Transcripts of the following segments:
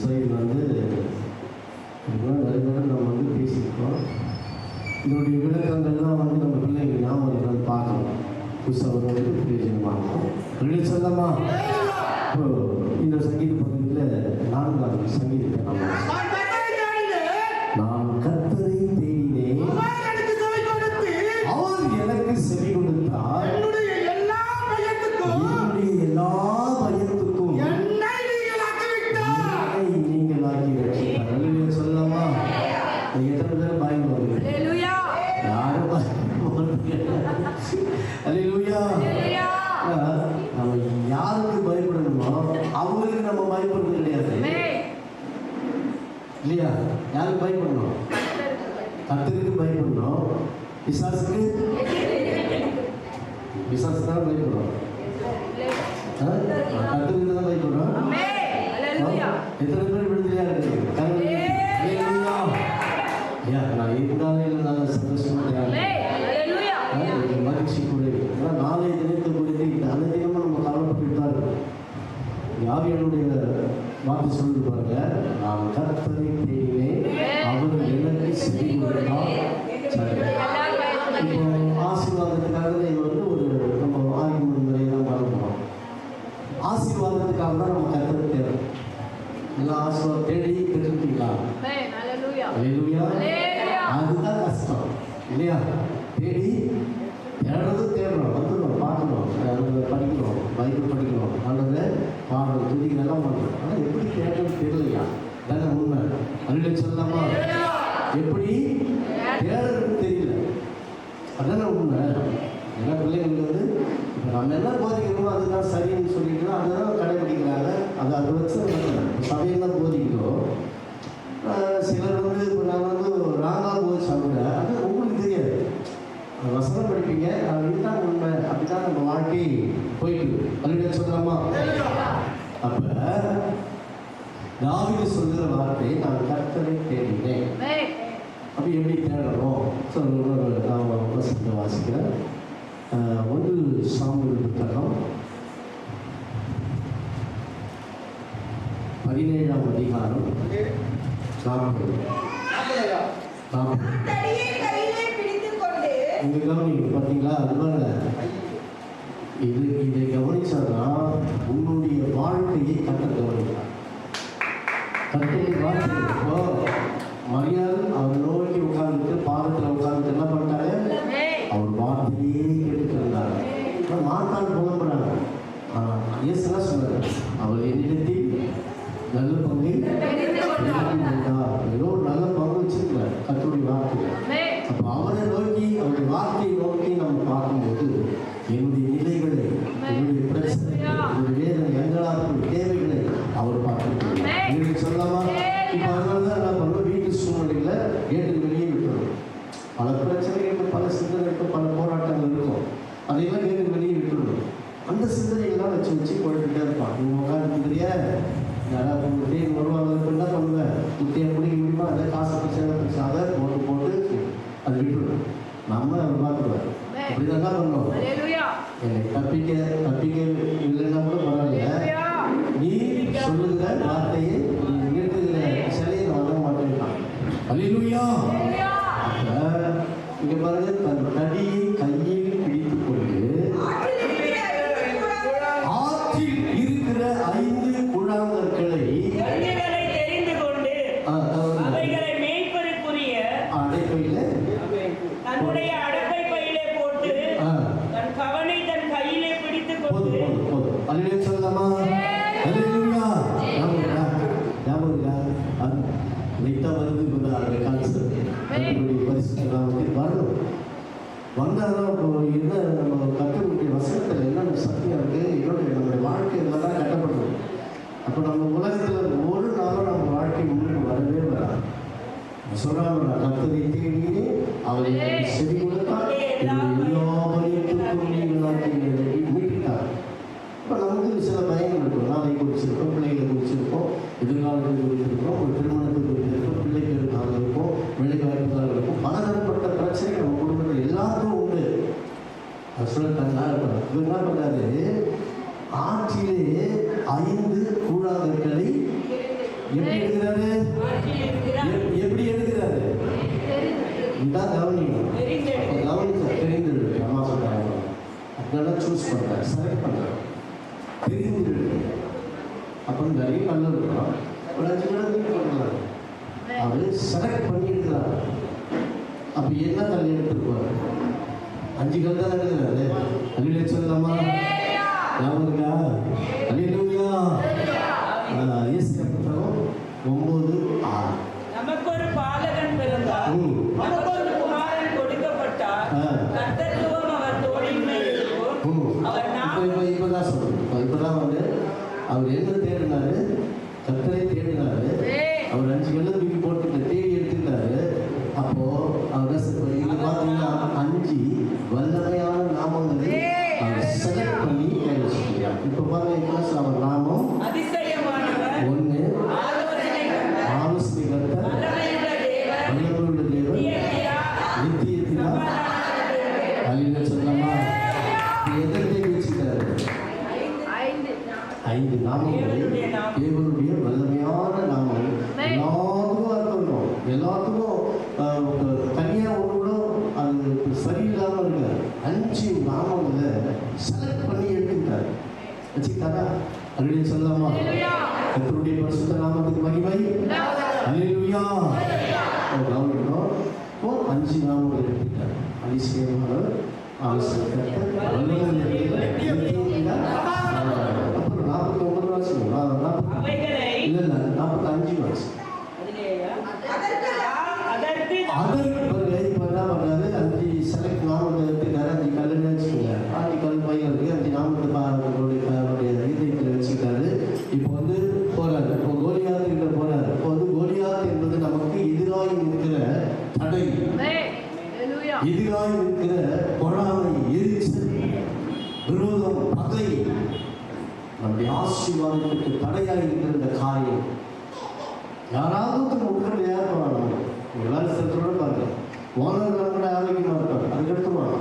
So வந்து வரைபடம் நம்ம வந்து பேசியிருக்கோம். இதனுடைய விளக்கங்கள் தான் வந்து நம்ம பிள்ளைங்க ஞாபகம் வந்து பார்க்கணும் புதுசாக வருவதற்கு பிரயோஜனமாக ரிலீஸ் சொல்லலாமா இப்போ இந்த சங்கீத பகுதியில் நான்காவது சங்கீதத்தை நம்ம பிசாசுக்கு பிசாசு தான் பயப்படுறோம் கத்துக்கு தான் பயப்படுறோம் எத்தனை பேர் விடுதலையா இருக்கு நான் இருந்தாலும் நான் சந்தோஷமா மகிழ்ச்சி கூட நாளைய தினத்தை குறித்து இந்த அந்த தினமும் நம்ம கவலைப்பட்டு தான் இருக்கோம் யாவியனுடைய வார்த்தை சொல்லிட்டு பாருங்க நாம் கத்தனை தேடி எல்லாரும் போதிக்கிறோமோ அதுதான் சரின்னு சொல்லிக்கிறோம் அதை தான் கடைபிடிக்கிறாங்க. அது அது வச்சு தான் போதிக்கிறோம். சிலர் வந்து இப்போ நான் வந்து ராங்காக போய் சொல்கிறேன் அது உங்களுக்கு தெரியாது. வசதம் படிப்பீங்க. இதுதான் உண்மை. அப்படிதான் நம்ம வாழ்க்கை போயிட்டு அப்படின்னு சொல்லலாமா? அப்போ தாவிது சொல்கிற வார்த்தையை நான் கர்த்தரை தேடினேன் அப்படி எப்படி தேடணும்? சொல்லணும் பதினேழாம் அதிகாரம் இங்கே கவனிங்க பார்த்தீங்களா? அதனால இது இதை கவனிச்சாதான் உன்னுடைய வாழ்க்கையை கட்ட கவனிக்கலாம் கட்டளை வாழ்க்கை மரியாதை Ah, Kepala ah, Jantan Tadi persona இதான் கவனிக்கணும். அப்ப கவனிக்க அம்மா அதனால சூஸ் பண்றாரு செலக்ட் பண்றாரு தெரிந்தெடுக்கு அப்புறம் நிறைய கல்ல இருக்கலாம் ஒரு அஞ்சு மணி பண்ணலாம் அவரு செலக்ட் பண்ணி எடுக்கிறாரு அப்ப என்ன கல் எடுத்துருப்பாரு? அஞ்சு கல் தான் அழில சொல்லலாமா ஞாபகம் இருக்கா அழிலுயா எஸ் புத்தகம் ஒன்பது ஆறு நமக்கு ஒரு பாலகன் பிறந்தார் ம். நமக்கு ஒரு குமாரன் கொடுக்கப்பட்டார் ஆ. கர்த்தத்துவம் அவர் தோளின் மேல் இருக்கும் ம். அவர் இப்போ நாமம் இப்போ இப்போ தான் சொல்றேன் இப்போ இப்போ தான் வந்து என்ன தேடினாரு? கத்தரை தேடினாரு. அவர் அஞ்சு கல்ல தூக்கி போட்டு தேடி எடுத்துட்டாரு அப்போ அவர்? இங்க பார்த்தீங்கன்னா அஞ்சு வல்லமையான நாமங்களை அவர் செலக்ட் பண்ணி இப்போ பாருங்க சொல்ல அவர் நாமம் அதிசயமானவர் ஒன்று ஆலோசனை கர்த்தர், ஆலோசனை கர்த்தர் வல்லமையுள்ள தேவன் வல்லமையுள்ள தேவன் நித்தியத்தியா, நித்தியத்திலா அழில சொல்லலாமா எதை தேடி வச்சுக்கிறாரு ஐந்து ஐந்து நாமங்களை தேவனுடைய நாமம். தேவனுடைய வல்லமையான நாமம் எல்லாத்துக்கும் இருக்கணும் எல்லாத்துக்கும் ஆஹ், ஒரு தனியா ஒன்று கூட அது சரியில்லாம இருக்கு அஞ்சு நாமங்களை செலக்ட் பண்ணி எடுத்துட்டார் வச்சுக்கிட்டாரா? அருடைய சொல்லலாமா கத்தருடைய பரிசுத்த நாமத்துக்கு மகிமை. அல்லேலூயா கவனிக்கணும் இப்போ அஞ்சு நாமங்கள் எடுத்துட்டார் அதிசயமானவர் ஆலோசனை அப்புறம் நாற்பத்தி ஒன்பது வருஷம் நாற்பத்தி இல்லை இல்லை நாற்பத்தஞ்சு வருஷம் அதிலேயா? அதற்கு அதற்கு அதற்கு அஞ்சு செலக்ட் நாமத்தை எடுத்துக்காரு அஞ்சு கல்லுன்னு வச்சுக்கோங்க அஞ்சு கல் பையன் இருக்கு அஞ்சு நாமத்தை அவருடைய அவருடைய இதயத்தில் வச்சுக்கிட்டாரு இப்போ வந்து போறாரு இப்போ கோலியாத் கிட்ட போறாரு இப்போ வந்து கோலியாத் என்பது நமக்கு எதிராக இருக்கிற தடை எதிராக இருக்கிற பொறாமை எரிச்சல் விரோதம் பகை நம்முடைய ஆசீர்வாதத்துக்கு தடையாக இருக்கிற இந்த காரியம். யாராவது ஒருத்தர் உட்கார்ந்து ஏற்படணும் எல்லாரும் செலுத்தோட பாருங்க. ஓனர் கூட ஆரோக்கியமாக இருப்பாங்க அதுக்கு எடுத்துருவாங்க.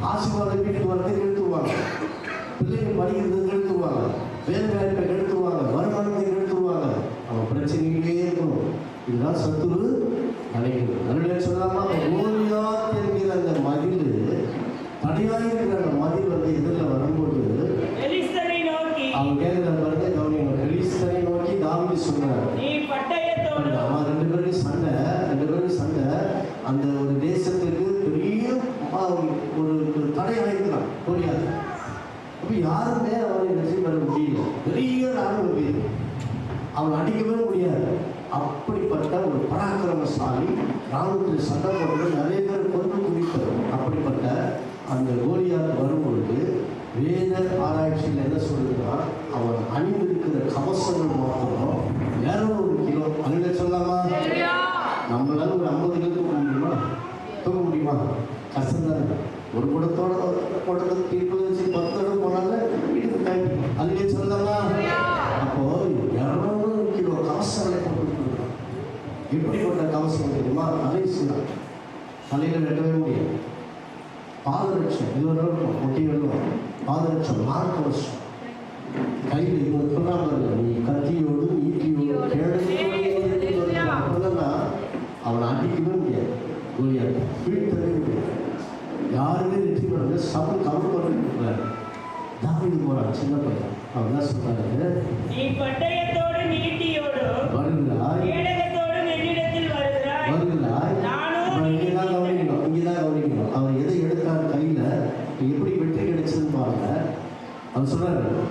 ஆசீர்வாதம் வீட்டுக்கு வரதுக்கு எடுத்துருவாங்க. பிள்ளைங்க படிக்கிறதுக்கு எடுத்துருவாங்க. வேலை வாய்ப்பை எடுத்துருவாங்க. வருமானத்துக்கு எடுத்துருவாங்க. அவன் பிரச்சனைகளே இருக்கணும். இதுதான் சத்துரு நினைக்கிறது அதனுடைய சொல்லாமா ஓரியாத் தெரிகிற அந்த மதில் தடையாக இருக்கிற அந்த மதில் வந்து எதிரில் வரும்போது பெலிஸ்தரை நோக்கி அவன் கேட்கிற பாருங்க கவனிங்க பெலிஸ்தரை நோக்கி தாவீது சொன்னார் நீ பட்டயத்தோடு அவன் ரெண்டு பேரும் சண்டை ரெண்டு பேரும் சண்டை அந்த ஒரு தேசத்துக்கு பெரிய ஆ, ஒரு ஒரு தடை ஆயிருக்கிறான் கோலியாது அப்போ யாருமே அவனை வெற்றி பெற முடியல பெரிய ராணுவ வீரர் அவன் அடிக்கவே முடியாது அப்படிப்பட்ட ஒரு பராக்கிரமசாலி ராணுவத்தில் சண்டை போட்டு நிறைய பேர் கொண்டு குடித்தவர் அப்படிப்பட்ட அந்த கோலியாத் வரும்பொழுது வேத ஆராய்ச்சியில் என்ன சொல்லுதுன்னா அவன் அணிந்திருக்கிற கவசங்கள் மாத்திரம் இரநூறு கிலோ அங்கே சொல்லாமா நம்மளால ஒரு ஐம்பது கிலோ தூக்க முடியுமா தூக்க முடியுமா கஷ்டம் தானே ஒரு குடத்தோட குடத்தை தீர்ப்பு வச்சு பத்து இடம் போனால வீட்டுக்கு டைம் அதுலேயே சொல்லலாமா அப்போ இரநூறு கிலோ கவசங்களை போட்டு கொடுக்குறோம் எப்படிப்பட்ட கவசம் தெரியுமா தலை சீனா தலையில் வெட்டவே முடியாது வெள்ளம் பாதரட்சம் மார்க் வருஷம் கையில் இவங்க சொன்னாங்க நீ கத்தியோடு ஈட்டியோடு கேடத்தோடு அவனை அடிக்கவே முடியாது. வீழ்த்தவே முடியாது யாருமே வெற்றி பெறாங்க சபை கவர் பண்ணிட்டு தாவிது போறான் சின்ன பையன். அவன் என்ன சொல்றாரு? நீ பட்டயத்தோடு நீட்டியோடு வருகிறாய்.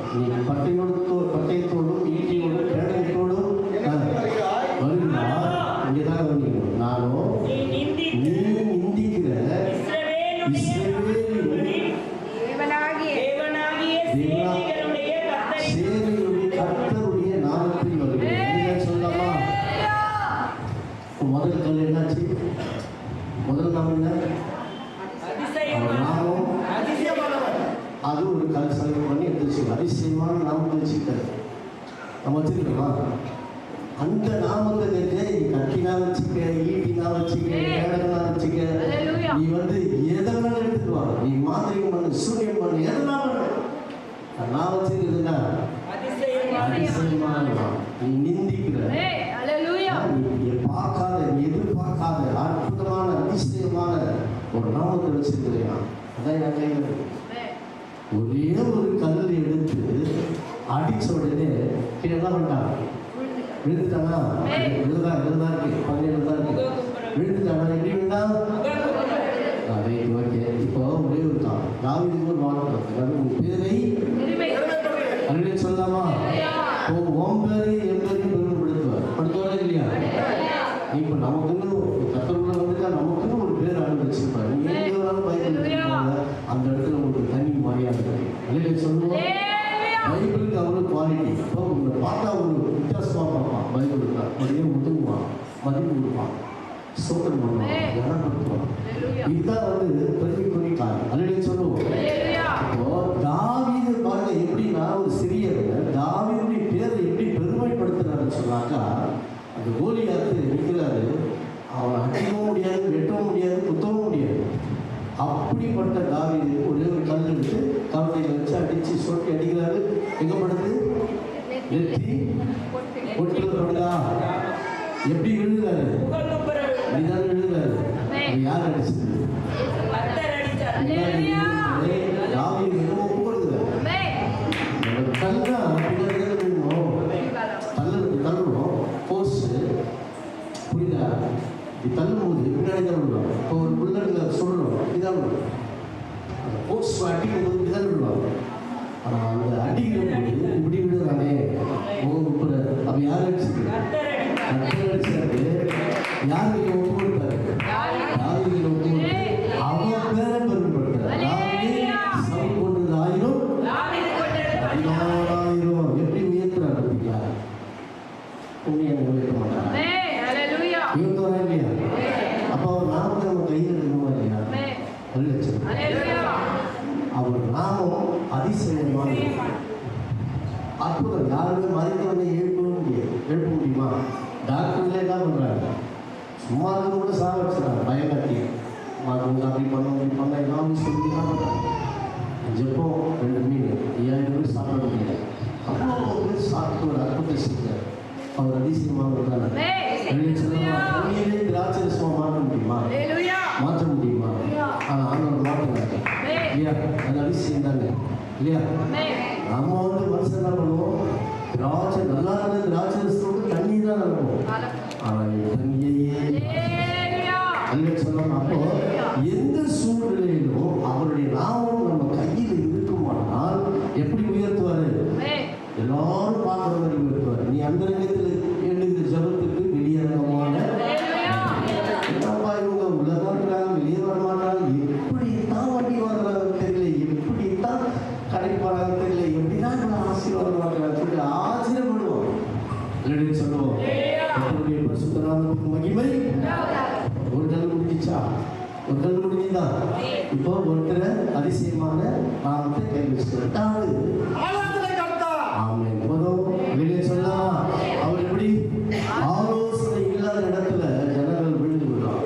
பட்டையோடு பட்டயத்தோடும் ஈட்டியோடும் கேடயத்தோடும் ஆ, வருகிறாய் இங்கதான் கவனிக்கணும் நானும் நீ நிந்தி நீ நிந்திக்கிற சேனையுடைய கர்த்தருடைய நாமத்தில் வருகிறேன். சொல்லலாமா முதல் கல் என்னாச்சு? முதல் நாமம் என்ன? எப்படி செய்வான் நாம் நம்ம வச்சிருக்கோமா அந்த நாமத்தை நின்று நீ கட்டினா வச்சுக்க ஈட்டினா வச்சுக்க வேடனா வச்சுக்க. நீ வந்து எதெல்லாம் எடுத்துட்டு நீ மாந்திரிகம் பண்ணு சூரியம் பண்ணு எதெல்லாம் நான் வச்சிருக்குதுன்னா நீ பார்க்காத அற்புதமான அதிசயமான ஒரு நாமத்தை வச்சிருக்கிறேன் அதான் எனக்கு ஒரே ஒரு கல் எடுத்து அடிச்ச உடனே கீழே என்ன பண்ணிட்டான் விழுந்துட்டானா? விழுதா விழுதா இருக்கு. பதினேழு தான் இருக்கு. விழுந்துட்டானா? எப்படி விழுந்தா? Right okay. இப்போ ஒரே ஒரு தான் தாவிதுக்கு ஒரு உன் பேரை அப்படின்னு சொல்லலாமா ஓ உன் பேரை என் பேரையும் பெருமைப்படுத்துவார் படுத்துவாரா இல்லையா இப்போ நமக்குன்னு கத்தருக்குள்ள வந்துட்டா நமக்குன்னு ஒரு பேர் ஆண்டு வச்சிருப்பாரு நீங்க எங்க வேணாலும் பைபிள் வச்சிருப்பாங்க அந்த இடத்துல உங்களுக்கு தனி மரியாதை அப்படின்னு சொல்லுவோம் பைபிளுக்கு அவ்வளோ குவாலிட்டி இப்போ உங்களை பார்த்தா ஒரு வித்தியாசமாக பார்ப்பான் பைபிளுக்கு அப்படியே ஒதுங்குவான் மதிப்பு கொடுப்பான் சோதனை பண்ணுவான் இதுதான் வந்து பெருமைக்குரிய காரியம். அல்லது சொல்லுவோம். இப்போ தாவீது பாருங்க எப்படின்னா ஒரு சிறியவர் தாவீதுடைய பேரை எப்படி பெருமைப்படுத்துறாருன்னு சொன்னாக்கா அந்த கோலியாத்து நிற்கிறாரு அவனை அடிக்கவும் முடியாது வெட்டவும் முடியாது குத்தவும் முடியாது. அப்படிப்பட்ட தாவீது ஒரே ஒரு கல் எடுத்து கவலையில் வச்சு அடிச்சு சொட்டி அடிக்கிறாரு. எங்க படுது நெற்றி ஒட்டுல படுதா? எப்படி விழுகிறாரு புகழ்ந்து பெற அப்படிதான் அது யார் அடிச்சது? புரியுதா? தள்ளும்போது பின்னாடி தான் இப்போ ஒரு இதான் விழுவோம் அந்த ஃபோர்ஸ் அடிக்கும் போது சும்மா இருந்து கூட சாக வச்சுறாங்க. பயங்காட்டி மருந்து அப்படி பண்ண இப்படி பண்ண எல்லாமே சொல்லி பண்றாங்க ஜெப்பம் ரெண்டு மீன். ஐயாயிரம் பேர் சாப்பிட முடியல. அவ்வளோ பேர் சாப்பிட்டு ஒரு அற்புதம் செஞ்சார் அவர் அதிசயமாக தண்ணியிலே திராட்சை ரசமா மாற்ற முடியுமா? மாற்ற முடியுமா? ஆனால் ஆண்டவர் மாற்றுறாரு இல்லையா? அது அதிசயம் தானே இல்லையா? ஒரு கல் முடிஞ்சுதா இப்போ ஒருத்தர் அதிசயமான நாமத்தை கை வச்சுட்டு ரெண்டாவது ஆலோசனை கர்த்தா ஆமென் போதும் வெளியே சொல்லலாம் அவர் எப்படி ஆலோசனை இல்லாத இடத்துல ஜனங்கள் விழுந்து விடுறான்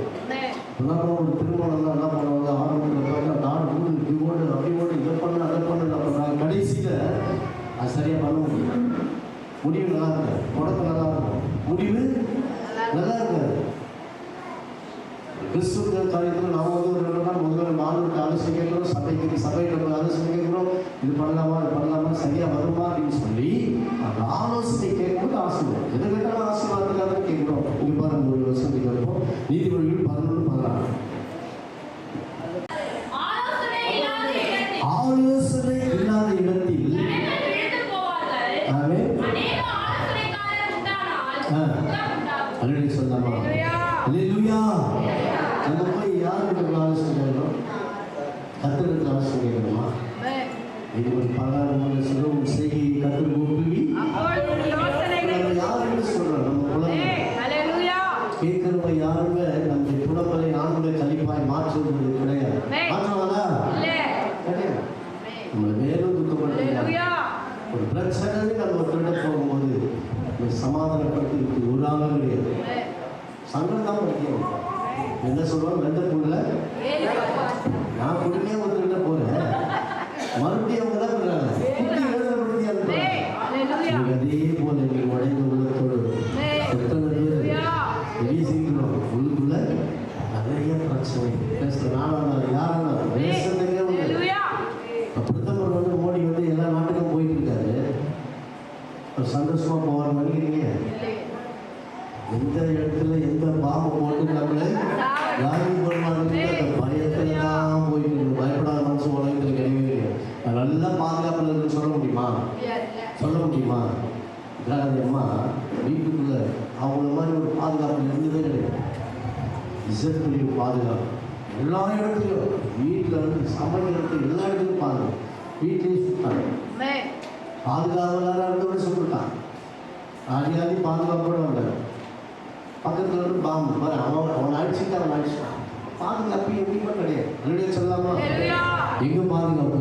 எல்லாரும் ஒரு திருமணம் தான் என்ன பண்ணுவாங்க ஆரம்பத்தில் பார்த்தா நாடு ஓடு இப்படி ஓடு அப்படி ஓடு இதை பண்ணு அதை பண்ணு என்ன பண்ணுறாங்க கடைசியில் அது சரியாக பண்ண முடியும் முடிவு நல்லா இருக்காது தொடக்கம் நல்லா இருக்கும் முடிவு நல்லா இருக்காது கிறிஸ்துவ காரியத்தில் நாம் வந்து ஒரு ரெண்டு நாள் முதல்ல மாணவர்கிட்ட ஆலோசனை கேட்குறோம் சபைக்கு சபையில் நம்ம ஆலோசனை கேட்குறோம் இது பண்ணலாமா இது பண்ணலாமா சரியாக வருமா அப்படின்னு சொல்லி அந்த ஆலோசனை கேட்கும்போது ஆசீர்வாதம். எதை கேட்டாலும் ஆசீர்வாதத்துக்காக கேட்கிறோம். இங்க பாருங்க ஒரு வருஷம் கேட்குறப்போ மாற்றுவாங்களா கிடையாது நம்மளை மேலும் துக்கப்படுத்த ஒரு பிரச்சனை நம்ம ஒருத்தர்கிட்ட போகும்போது சமாதானப்படுத்தி ஒரு ஆளும் கிடையாது சங்கடம் தான் படிக்கணும் என்ன சொல்லுவாங்க வெந்த புள்ள நான் கொடுமையே ஒருத்தர்கிட்ட போறேன் மறுபடியும் அவங்க தான் பண்றாங்க குட்டி எழுதப்படுத்தி அனுப்புறாங்க அதே போல நீ உடைந்த உள்ளத்தோடு எத்தனை பேர் வெளியே சீக்கிரம் உள்ளுக்குள்ள நிறைய பிரச்சனை பேசுற நானும் யாரும் பேசுறதுக்கே ஒரு இசைக்குரிய பாதுகாப்பு எல்லா இடத்துலையும் வீட்டில் இருந்து சமைக்கிறதுக்கு எல்லா இடத்துலையும் பாதுகாப்பு வீட்லேயும் Amen. பாதுகாவலராக இருந்தவரை சொல்லிட்டான் ஆதியாதி பாதுகாப்போட வந்தார். பக்கத்தில் இருந்து பாம்பு. பாரு அவன் அவன் அடிச்சுட்டு அவன் அடிச்சிட்டான். பாதுகாப்பு எங்கேயுமே கிடையாது சொல்லாமா. எங்க. பாதுகாப்பு.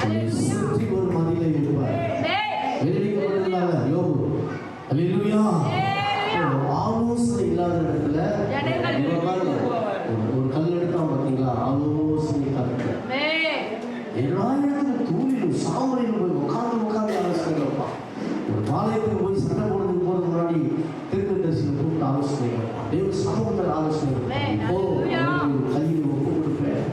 உன்னை சுற்றி ஒரு மதிலை இருப்பார் Amen. வெளியிடப்படுறதுனால யோபு அல்லேலூயா ஒரு ஆலோசனை இல்லாத இடத்துல ஜனங்கள் இவன் பாருங்க, ஒரு- ஒரு கல் எடுத்தான் பார்த்தீங்களா ஆலோசனை கருத்து Amen. எல்லா இடத்துலையும் தூணிலும் சாமரையிலும் போய் உட்காந்து உட்காந்து ஆலோசனை வைப்பான் ஒரு பாளையத்துக்கு போய் சண்டை போடுறதுக்கு போகிறதுக்கு முன்னாடி திருக்கதர்சியில் கூப்பிட்டு ஆலோசனை வைப்பான் தேவ சமூகத்தில் ஆலோசனை வைப்பான் Amen. இப்போ Hallelujah. உனக்கு கையில் ஒப்பு கொடுப்பேன்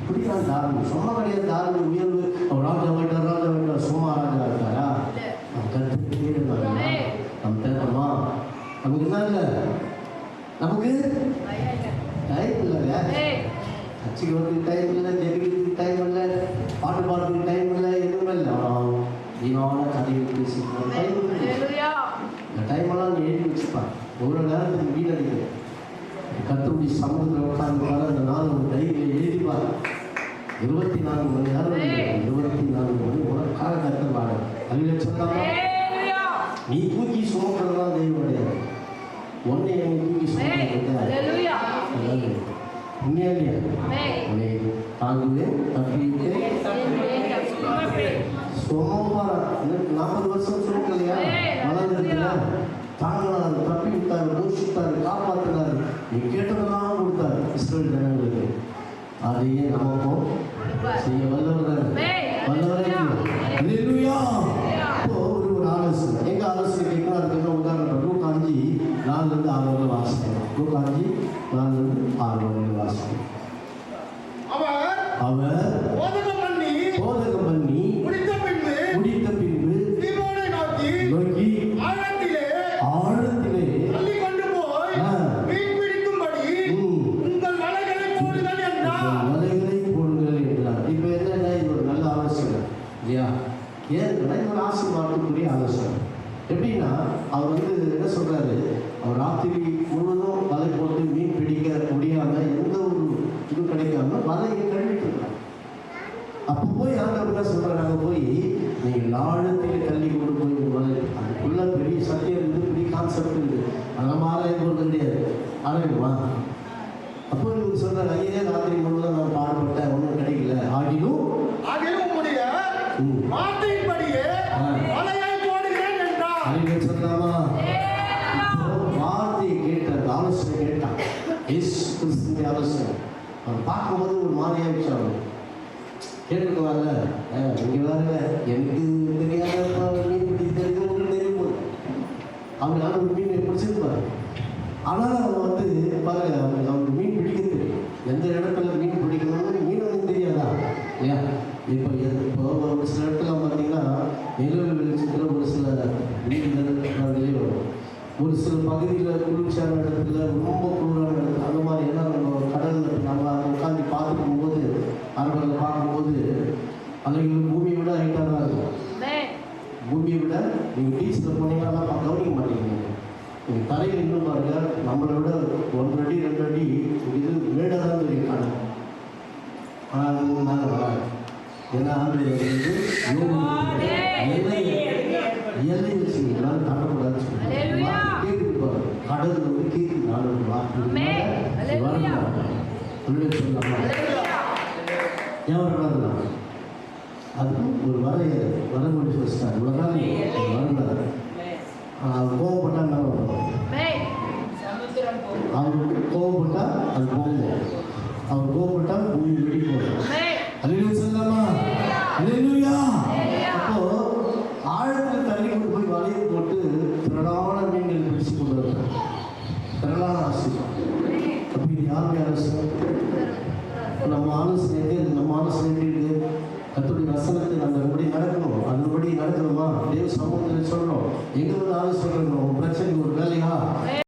இப்படிதான் தாரணம் சும்மா கிடையாது தாரணம் உயர்வு அவர் ராஜா வேண்டாம் ராஜா வேண்டாம் சும்மா ராஜா இருக்காரா இல்ல. நம்ம கருத்துக்கிட்டே இருந்தாங்க Amen. நம்ம தேட்டமா நமக்கு என்ன இல்லை நமக்கு டைம் இல்லைங்க Amen. கட்சிக்கு டைம் இல்லை ஜெபிக்கிறதுக்கு டைம் இல்லை பாட்டு பாடுறதுக்கு டைம் இல்லை எதுவுமே இல்லை. ஆனால் வீணான கதைகள் பேசிக்கிறோம் டைம். இந்த டைமெல்லாம் நீ எழுதி வச்சுப்பான் ஒரு நேரத்துக்கு வீணடிக்க கத்தருடைய சமூகத்தில் உட்காந்து அந்த நாள் ஒரு டைரியில் எழுதிப்பார் இருபத்தி நான்கு மணி நேரம். இருபத்தி நான்கு மணி உனக்காக கத்தர் வாழ அதில் சொல்லாமா. நீ தூக்கி சுமக்கிறதுலாம் தெய்வம் கிடையாது. ஒன்னை தூக்கி. சுமக்கிறது உண்மையா இல்லையா தப்பிவிட்டேன் சுமப்பாரா நாற்பது வருஷம் சுமக்கலையா வளர்ந்துருக்கல தாங்கினார் தப்பி விட்டார் போஷித்தார் காப்பாற்றினார் நீ கேட்டதெல்லாம் கொடுத்தார் இஸ்ரேல் ஜனங்களுக்கு. அதையே நமக்கும் செய்ய வல்லவர். வல்லவரே ஒரு ஒரு ஆலோசனை. எங்க ஆலோசனை கேட்கணும் அதுக்கு உதாரணம் லூக்கா அஞ்சு நாலுல இருந்து ஆறு வரை வாசிக்கணும் லூக்கா அஞ்சு நாலுல இருந்து ஆறு வரை வாசிக்கணும் அவர் அவர் போதகம் பண்ணி போதகம் பண்ணி முடித்த பின்பு முடித்த பின்பு சீமோனை நோக்கி நோக்கி ஆழத்திலே ஆழத்திலே தள்ளி கொண்டு போய் ஆ. மீன் பிடிக்கும்படி ம், உங்கள் வலைகளை போடுங்கள் என்றார் உங்கள் வலைகளை போடுங்கள் என்றார் இப்போ என்னன்னா இது ஒரு நல்ல ஆலோசனை இல்லையா ஏன் இது ஒரு ஆசீர்வாதத்துக்குரிய ஆலோசனை எப்படின்னா அவர் வந்து என்ன சொல்றாரு அவர் ராத்திரி முழுவதும் வலை போட்டு மீன் பிடிக்க முடியாம எந்த ஒரு இது கிடைக்காம வலையை கழுவிட்டு இருக்காங்க அப்போ போய் ஆண்டவர் என்ன சொல்றாரு அங்கே போய் நீங்கள் ஆழத்தில் தள்ளி கொண்டு போய் உங்க வலை அதுக்குள்ள பெரிய சத்தியம் இருக்குது பெரிய கான்செப்ட் இருக்குது அதை நம்ம ஆராயம் போகிறது கிடையாது ஆராயணுமா அப்போ இவர் சொல்றாரு ஐயே ராத்திரி முழுவதும் நான் பாடுபட்டேன் ஒன்றும் கிடைக்கல ஆகிலும் அதில் உம்முடைய ம். வார்த்தையின்படியே. வலையை போடுகிறேன் என்றார். அறிவை சொல்லாமா? வார்த்தையை கேட்ட அந்த ஆலோசனை கேட்டான் இயேசு கிறிஸ்துவின் ஆலோசனை. அவன் பார்க்கும்போது ஒரு மாதிரியாச்சு அவன் கேட்டுக்குவாங்க இங்கே வேற எனக்கு தெரியாத மீன் தெரியும் உங்களுக்கு தெரியும் போது அவன் ஒரு மீனை பிடிச்சிருப்பாரு. ஆனால் அவன் வந்து பாருங்க அவனுக்கு அவனுக்கு மீன் பிடிக்க தெரியும். எந்த இடத்துல மீன் பிடிக்கணும்னு மீன் வந்து தெரியாதா? இல்லையா? இப்போ நிலவு வெளிச்சத்தில் ஒரு சில அதிலே வரும் ஒரு சில பகுதியில் குளிர்ச்சியான இடத்துல ரொம்ப குளிரான இடத்துல அந்த மாதிரி எல்லாம் நம்ம கடலில் நம்ம உட்காந்து பார்த்துக்கும் போது அரபில் பார்க்கும்போது அலைகள் பூமியை விட ஹைட்டாக தான் இருக்கும். பூமியை விட நீங்கள் பீச்சில் போனீங்கன்னா கவனிக்க மாட்டீங்க. நீங்கள் தரையில் இன்னும் பாருங்க நம்மளை விட ஒன்றரை அடி ரெண்டு அடி இது மேடாக தான் தெரியும் ஆனால் அது மேலே வராது ஏன்னா ஆண்டு வந்து எல்லை எல்லை வச்சுங்களா தாண்டக்கூடாதுன்னு சொல்லுவாங்க Hallelujah. கேட்குது பாருங்க கடல் வந்து கேட்குது நாலு வார்த்தை. சொல்லலாமா அதுக்கும் ஒரு வரைய வரமொழி வச்சுட்டார் இவ்வளோதான் வரக்கூடாது அவர் கோவப்பட்டா என்ன வரும் Amen. சமுத்திரம் போகும் அவர் கோவப்பட்டா அது போகும் அவர் கோவப்பட்டா பூமி